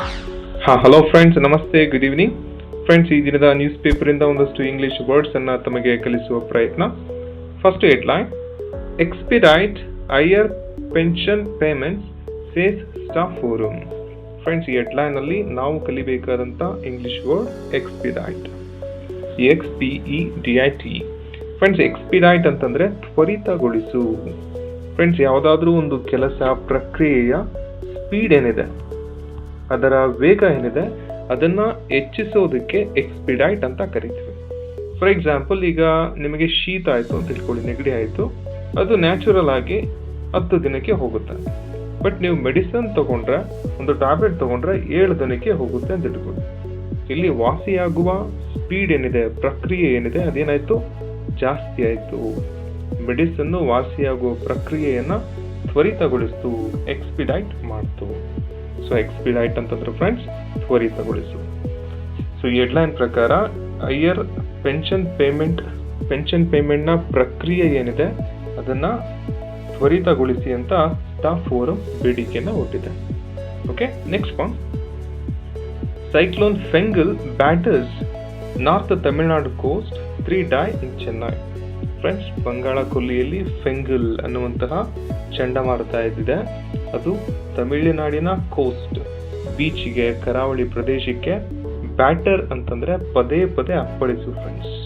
ಹಾ hello friends ನಮಸ್ತೆ good evening friends ಈ ದಿನದ ನ್ಯೂಸ್ ಪೇಪರಿಂದ ಒಂದಷ್ಟು ಇಂಗ್ಲಿಷ್ ವರ್ಡ್ಸ್ ಅನ್ನ ತಮಗೆ ಕಲಿಸುವ ಪ್ರಯತ್ನ. First headline expedite IR pension payments says staff forum friends ಈ ಹೆಡ್ಲೈನ್ ಅಲ್ಲಿ ನಾವು ಕಲಿಬೇಕಾದಂತ English word expedite X P E D I T friends expedite ಅಂತಂದ್ರೆ ತ್ವರಿತಗೊಳಿಸು. ಫ್ರೆಂಡ್ಸ್ ಯಾವುದಾದ್ರೂ ಒಂದು ಕೆಲಸ ಪ್ರಕ್ರಿಯೆಯ ಸ್ಪೀಡ್ ಏನಿದೆ. ಅದರ ವೇಗ ಏನಿದೆ? ಅದನ್ನ ಹೆಚ್ಚಿಸೋದಕ್ಕೆ ಎಕ್ಸ್ಪಿಡೈಟ್ ಅಂತ ಕರಿತೀವಿ. ಫಾರ್ ಎಕ್ಸಾಂಪಲ್ ಈಗ ನಿಮಗೆ ಶೀತ ಆಯಿತು ಅಂತ ತಿಳ್ಕೊಳ್ಳಿ, ನೆಗಡಿ ಆಯಿತು. ಅದು ನ್ಯಾಚುರಲ್ ಆಗಿ ಹತ್ತು ದಿನಕ್ಕೆ ಹೋಗುತ್ತೆ. ಬಟ್ ನೀವು ಮೆಡಿಸನ್ ತಗೊಂಡ್ರೆ, ಒಂದು ಟ್ಯಾಬ್ಲೆಟ್ ತಗೊಂಡ್ರೆ ಏಳು ದಿನಕ್ಕೆ ಹೋಗುತ್ತೆ ಅಂತ ಇಟ್ಕೊಳ್ಳಿ ಇಲ್ಲಿ ವಾಸಿಯಾಗುವ ಸ್ಪೀಡ್ ಏನಿದೆ, ಪ್ರಕ್ರಿಯೆ ಏನಿದೆ, ಅದೇನಾಯ್ತು? ಜಾಸ್ತಿ ಆಯಿತು. ಮೆಡಿಸನ್ನು ವಾಸಿಯಾಗುವ ಪ್ರಕ್ರಿಯೆಯನ್ನು ತ್ವರಿತಗೊಳಿಸ್ತು ಎಕ್ಸ್ಪಿಡೈಟ್ ಮಾಡ್ತು. ಸೊ ಎಕ್ಸ್ಪಿಡೈಟ್ ಅಂತಂದ್ರೆ ಫ್ರೆಂಡ್ಸ್ ತ್ವರಿತಗೊಳಿಸು ಸೊ ಹೆಡ್ಲೈನ್ ಪ್ರಕಾರ ಐಯರ್ ಪೆನ್ಷನ್ ಪೇಮೆಂಟ್ ಪೆನ್ಷನ್ ಪೇಮೆಂಟ್ನ ಪ್ರಕ್ರಿಯೆ ಏನಿದೆ, ಅದನ್ನ ತ್ವರಿತಗೊಳಿಸಿ ಅಂತ ಸ್ಟಾಫ್ ಫೋರಂ ಬೇಡಿಕೆಯನ್ನು ಒಟ್ಟಿದೆ okay next point cyclone Fengal batters north Tamil Nadu coast three die in Chennai friends Bangala ಕೊಲ್ಲಿಯಲ್ಲಿ ಫೆಂಗಲ್ ಅನ್ನುವಂತಹ ಚಂಡಮಾರುತ ಎದ್ದಿದೆ ಅದು ತಮಿಳುನಾಡಿನ ಕೋಸ್ಟ್ ಬೀಚ್ಗೆ ಕರಾವಳಿ ಪ್ರದೇಶಕ್ಕೆ ಬ್ಯಾಟರ್ ಅಂತಂದ್ರೆ ಪದೇ ಪದೇ ಅಪ್ಪಳಿಸು ಫ್ರೆಂಡ್ಸ್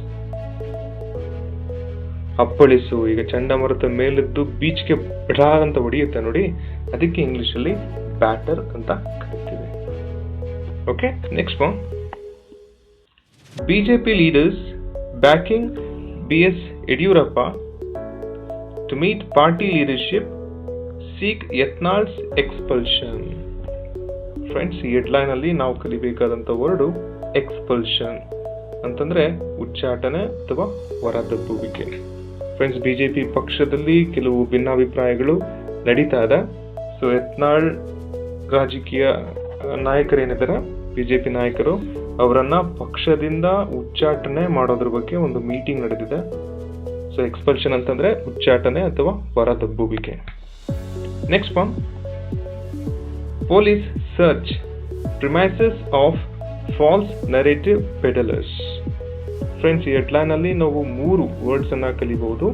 ಅಪ್ಪಳಿಸು, ಈಗ ಚಂಡಮಾರುತ ಮೇಲಿದ್ದು ಬೀಚ್ಗೆ ಬಿಡಾ ಅಂತ ಹೊಡೆಯುತ್ತೆ ನೋಡಿ, ಅದಕ್ಕೆ ಇಂಗ್ಲಿಷ್ ಅಲ್ಲಿ ಬ್ಯಾಟರ್ ಅಂತ ಕರಿತೀವಿ. Okay next one BJP leaders backing B S Yediyurappa to meet party leadership seek Yatnal's expulsion friends ಈ ಹೆಡ್ಲೈನ್ ಅಲ್ಲಿ ನಾವು ಕಲಿಬೇಕಾದಂತ ವರ್ಡು ಎಕ್ಸ್ಪಲ್ಷನ್ ಅಂತಂದ್ರೆ ಉಚ್ಚಾಟನೆ ಅಥವಾ ಹೊರದಬ್ಬುವಿಕೆ ಫ್ರೆಂಡ್ಸ್ ಬಿಜೆಪಿ ಪಕ್ಷದಲ್ಲಿ ಕೆಲವು ಭಿನ್ನಾಭಿಪ್ರಾಯಗಳು ನಡೀತಾ ಇದೆ. ಸೊ ಯತ್ನಾಳ್ ರಾಜಕೀಯ ನಾಯಕರೇನಿದ್ದಾರೆ? ಬಿಜೆಪಿ ನಾಯಕರು ಅವರನ್ನ ಪಕ್ಷದಿಂದ ಉಚ್ಚಾಟನೆ ಮಾಡೋದ್ರ ಬಗ್ಗೆ ಒಂದು ಮೀಟಿಂಗ್ ನಡೆದಿದೆ. ಸೊ ಎಕ್ಸ್ಪಲ್ಷನ್ ಅಂತಂದ್ರೆ ಉಚ್ಚಾಟನೆ ಅಥವಾ ಹೊರದಬ್ಬುವಿಕೆ next one. Police search premises of false narrative peddlers friends ಈ ಹೆಡ್ಲೈನಲ್ಲಿ ನಾವು ಮೂರು ವರ್ಡ್ಸ್ ಅನ್ನ ಕಲಿಬಹುದು.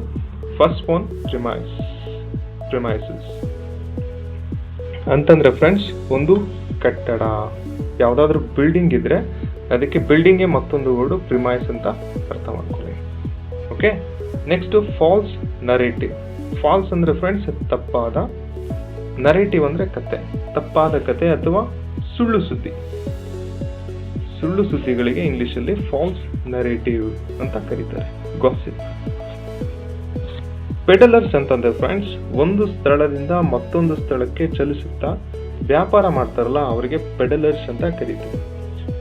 ಫಸ್ಟ್ ಒನ್ ಪ್ರಿಮೈಸ್ ಪ್ರಿಮೈಸಸ್ ಅಂತಂದ್ರೆ ಫ್ರೆಂಡ್ಸ್ ಒಂದು ಕಟ್ಟಡ. ಯಾವುದಾದ್ರೂ ಬಿಲ್ಡಿಂಗ್ ಇದ್ರೆ ಅದಕ್ಕೆ ಬಿಲ್ಡಿಂಗ್ಗೆ ಮತ್ತೊಂದು ವರ್ಡ್ ಪ್ರಿಮೈಸ್ ಅಂತ ಅರ್ಥ ಮಾಡ್ಕೊಳ್ಳಿ. Okay next false narrative false ಅಂದ್ರೆ ಫ್ರೆಂಡ್ಸ್ ತಪ್ಪಾದ ನರೇಟಿವ್ ಅಂದ್ರೆ ಕತೆ, ತಪ್ಪಾದ ಕತೆ ಅಥವಾ ಸುಳ್ಳು ಸುದ್ದಿ. ಸುಳ್ಳು ಸುದ್ದಿಗಳಿಗೆ ಇಂಗ್ಲಿಷ್ ಅಲ್ಲಿ ಫಾಲ್ಸ್ ನರೇಟಿವ್ ಅಂತ ಕರೀತಾರೆ ಗಾಸಿಪ್ ಪೆಡಲರ್ಸ್ ಅಂತಂದ್ರೆ ಫ್ರೆಂಡ್ಸ್ ಒಂದು ಸ್ಥಳದಿಂದ ಮತ್ತೊಂದು ಸ್ಥಳಕ್ಕೆ ಚಲಿಸುತ್ತಾ ವ್ಯಾಪಾರ ಮಾಡ್ತಾರಲ್ಲ, ಅವರಿಗೆ ಪೆಡಲರ್ಸ್ ಅಂತ ಕರೀತೀವಿ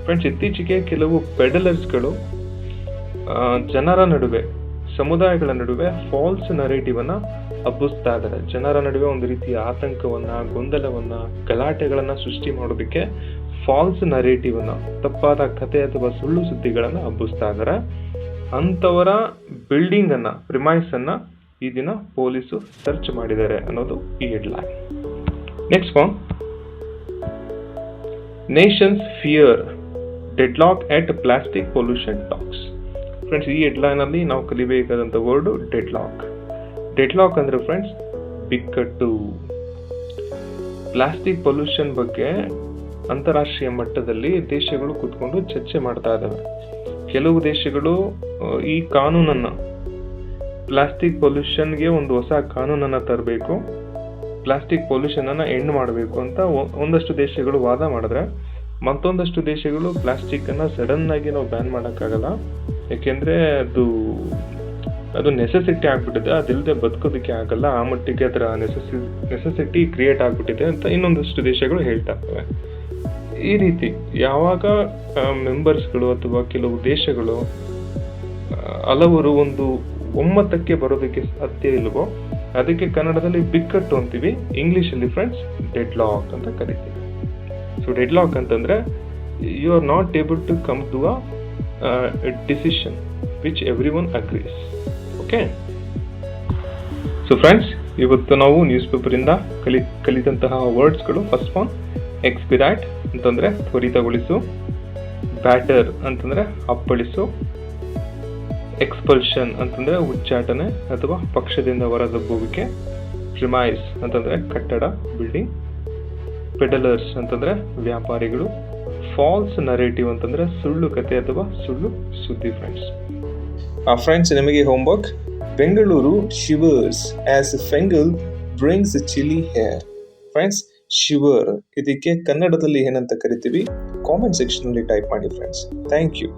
ಫ್ರೆಂಡ್ಸ್ ಇತ್ತೀಚೆಗೆ ಕೆಲವು ಪೆಡಲರ್ಸ್ಗಳು ಜನರ ನಡುವೆ ಸಮುದಾಯಗಳ ನಡುವೆ ಫಾಲ್ಸ್ ನರೇಟಿವ್ ಅನ್ನ ಹಬ್ಬಿಸ್ತಾ ಇದ್ದಾರೆ. ಜನರ ನಡುವೆ ಒಂದು ರೀತಿಯ ಆತಂಕವನ್ನ, ಗೊಂದಲವನ್ನ, ಗಲಾಟೆಗಳನ್ನ ಸೃಷ್ಟಿ ಮಾಡೋದಕ್ಕೆ ಫಾಲ್ಸ್ ನರೇಟಿವ್ ಅನ್ನ, ತಪ್ಪಾದ ಕತೆ ಅಥವಾ ಸುಳ್ಳು ಸುದ್ದಿಗಳನ್ನ ಹಬ್ಬಿಸ್ತಾ ಇದ್ದಾರೆ. ಅಂತವರ ಬಿಲ್ಡಿಂಗ್ ಅನ್ನ ಪ್ರಿಮೈಸ್ ಅನ್ನ ಈ ದಿನ ಪೊಲೀಸು ಸರ್ಚ್ ಮಾಡಿದ್ದಾರೆ ಅನ್ನೋದು ಈ headline next one nations fear deadlock at plastic pollution talks friends ಈ ಹೆಡ್ಲೈನ್ ಅಲ್ಲಿ ನಾವು ಕಲಿಬೇಕಾದಂತ ವರ್ಡ್ ಡೆಡ್ ಲಾಕ್ ಅಂದ್ರೆ ಫ್ರೆಂಡ್ಸ್ ಬಿಕ್ಕಟ್ಟು. ಪ್ಲಾಸ್ಟಿಕ್ ಪೊಲ್ಯೂಷನ್ ಬಗ್ಗೆ ಅಂತಾರಾಷ್ಟ್ರೀಯ ಮಟ್ಟದಲ್ಲಿ ದೇಶಗಳು ಕೂತ್ಕೊಂಡು ಚರ್ಚೆ ಮಾಡ್ತಾ ಇದ್ದಾವೆ ಕೆಲವು ದೇಶಗಳು ಈ ಕಾನೂನನ್ನ ಪ್ಲಾಸ್ಟಿಕ್ ಪೊಲ್ಯೂಷನ್ಗೆ ಒಂದು ಹೊಸ ಕಾನೂನನ್ನ ತರಬೇಕು ಪ್ಲಾಸ್ಟಿಕ್ ಪೊಲ್ಯೂಷನ್ ಅನ್ನ ಎಂಡ್ ಮಾಡಬೇಕು ಅಂತ ಒಂದಷ್ಟು ದೇಶಗಳು ವಾದ ಮಾಡಿದ್ರೆ, ಮತ್ತೊಂದಷ್ಟು ದೇಶಗಳು ಪ್ಲಾಸ್ಟಿಕ್ಕನ್ನು ಸಡನ್ನಾಗಿ ನಾವು ಬ್ಯಾನ್ ಮಾಡೋಕ್ಕಾಗಲ್ಲ. ಯಾಕೆಂದ್ರೆ ಅದು ಅದು ನೆಸೆಸಿಟಿ ಆಗ್ಬಿಟ್ಟಿದೆ ಅದಿಲ್ಲದೆ ಬದುಕೋದಕ್ಕೆ ಆಗಲ್ಲ. ಆ ಮಟ್ಟಿಗೆ ಅದರ ನೆಸೆಸಿ ನೆಸೆಸಿಟಿ ಕ್ರಿಯೇಟ್ ಆಗ್ಬಿಟ್ಟಿದೆ ಅಂತ ಇನ್ನೊಂದಷ್ಟು ದೇಶಗಳು ಹೇಳ್ತಾ ಇರ್ತವೆ ಈ ರೀತಿ ಯಾವಾಗ ಮೆಂಬರ್ಸ್ಗಳು ಅಥವಾ ಕೆಲವು ದೇಶಗಳು ಹಲವರು ಒಂದು ಒಮ್ಮತಕ್ಕೆ ಬರೋದಕ್ಕೆ ಸಾಧ್ಯ ಇಲ್ವೋ, ಅದಕ್ಕೆ ಕನ್ನಡದಲ್ಲಿ ಬಿಕ್ಕಟ್ಟು ಅಂತೀವಿ. ಇಂಗ್ಲಿಷ್ ಅಲ್ಲಿ ಫ್ರೆಂಡ್ಸ್ ಡೆಡ್ ಲಾಕ್ ಅಂತ ಕರಿತೀವಿ. ಸೊ ಡೆಡ್ ಲಾಕ್ ಅಂತಂದ್ರೆ you are not able to come to a decision which everyone agrees okay so friends ಇವತ್ತು ನಾವು ನ್ಯೂಸ್ ಪೇಪರಿಂದ ಕಲಿ, ಕಲಿತಂತಹ ವರ್ಡ್ಸ್ಗಳು ಫಸ್ಟ್ ಒನ್ ಎಕ್ಸ್ಪಿರಾಟ್ ಅಂತಂದರೆ ತ್ವರಿತಗೊಳಿಸು ಬ್ಯಾಟರ್ ಅಂತಂದರೆ ಅಪ್ಪಳಿಸು ಎಕ್ಸ್ಪಲ್ಷನ್ ಅಂತಂದರೆ ಉಚ್ಚಾಟನೆ ಅಥವಾ ಪಕ್ಷದಿಂದ ಹೊರದಬ್ಬುವಿಕೆ ಪ್ರಿಮೈಸ್ ಅಂತಂದರೆ ಕಟ್ಟಡ ಬಿಲ್ಡಿಂಗ್ ಪೆಡಲರ್ಸ್ ಅಂತಂದ್ರೆ ವ್ಯಾಪಾರಿಗಳು ಫಾಲ್ಸ್ ನರೇಟಿವ್ ಅಂತಂದ್ರೆ ಸುಳ್ಳು ಕತೆ ಅಥವಾ ಸುಳ್ಳು ಸುದ್ದಿ ಫ್ರೆಂಡ್ಸ್ ಆ ಫ್ರೆಂಡ್ಸ್ ನಿಮಗೆ homework Bengaluru shivers as Fengal brings chilly air friends shiver ಇದಕ್ಕೆ ಕನ್ನಡದಲ್ಲಿ ಏನಂತ ಕರಿತೀವಿ? ಕಾಮೆಂಟ್ ಸೆಕ್ಷನಲ್ಲಿ ಟೈಪ್ ಮಾಡಿ ಫ್ರೆಂಡ್ಸ್ ಥ್ಯಾಂಕ್ ಯು